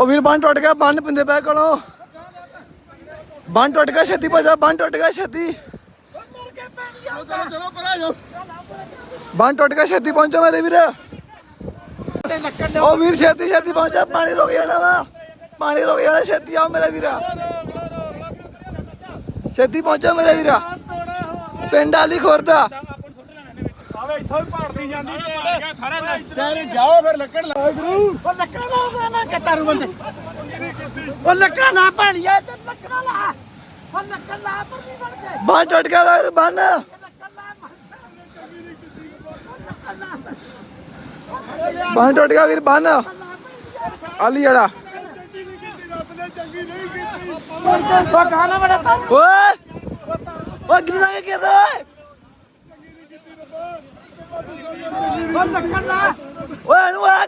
ਉਹ ਵੀਰ ਬੰਨ ਟੁੱਟ ਗਿਆ ਬੰਨ ਪਿੰਦੇ ਪੈ ਕੋਲੋਂ। ਬੰਨ ਟੁੱਟ ਗਿਆ ਛੇਤੀ ਭਜਾ ਬੰਨ ਟੁੱਟ ਗਿਆ ਛੇਤੀ। ਚਲੋ ਚਲੋ ਪਰਾਂ ਜਾਓ ਬੰਨ ਟੁੱਟ ਗਿਆ ਛੇਤੀ ਪਹੁੰਚੋ ਮੇਰੇ ਵੀਰ। ਉਹ ਵੀਰ ਛੇਤੀ ਛੇਤੀ ਪਹੁੰਚਾ ਪਾਣੀ ਰੁਕ ਜਾਣਾ ਵਾ। ਪਾਣੀ ਰੁਕ ਜਾਣਾ ਛੇਤੀ ਆਓ ਮੇਰੇ ਵੀਰਾ। ਛੇਤੀ ਪਹੁੰਚੋ ਮੇਰੇ ਵੀਰਾ। ਪਿੰਡ ਆਲੀ ਖੁਰਦਾ। ਆਵੇ ਇੱਥੋਂ ਹੀ ਭਾਰਤੀ ਜਾਂਦੀ ਸਾਰਾ ਚਾਰੇ ਜਾਓ ਫਿਰ ਲੱਕੜ ਲਾਓ ਗੁਰੂ ਉਹ ਲੱਕੜਾ ਲਾ। ਨਾ ਕਤਾਰੂ ਬੰਦੇ। ਉਹ ਲੱਕੜਾ ਲਾ ਭਾਣੀਆ ਤੇ ਲੱਕੜਾ ਲਾ। ਉਹ ਲੱਕੜਾ ਲਾ ਪਰ ਨਹੀਂ ਬਣ ਕੇ ਬੰਨ ਟੁੱਟ ਗਿਆ ਵੀਰ ਬੰਨ। ਬੰਨ ਟੁੱਟ ਗਿਆ ਵੀਰ ਬੰਨ। ਆਲੀ ਜੜਾ ਓਏ ਓਏ ਕਿੰਨਾ ਕੇ ਓਏ ਲੱਕੜਾ ਲਾ। ਓਏ ਇਹਨੂੰ ਆ